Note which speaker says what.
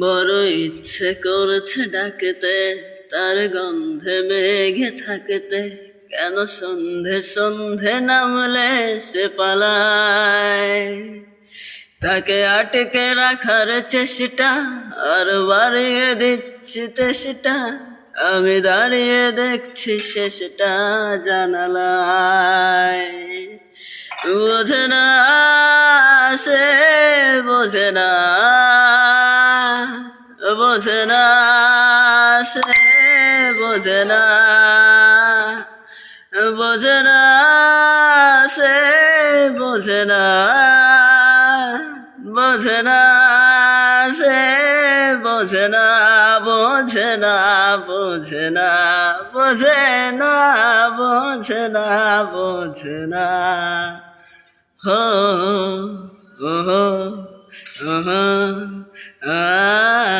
Speaker 1: বড় ইচ্ছে করেছে ডাকেতে, তার গন্ধে মেঘে থাকতে। কেন সন্ধে সন্ধে নামলে সে পালায়? তাকে আটকে রাখার চেষ্টা, আর বাড়িয়ে দিচ্ছি তেষ্টা। আমি দাঁড়িয়ে দেখছি শেষটা জানালায়। বোঝে না সে, বোঝে না বোঝে না, সে বোঝে না। বোঝে না, সে বোঝে না। বোঝে না, সে বোঝে না বোঝে না বোঝে না বোঝে না বোঝে না বোঝে না। হো হো হো আ।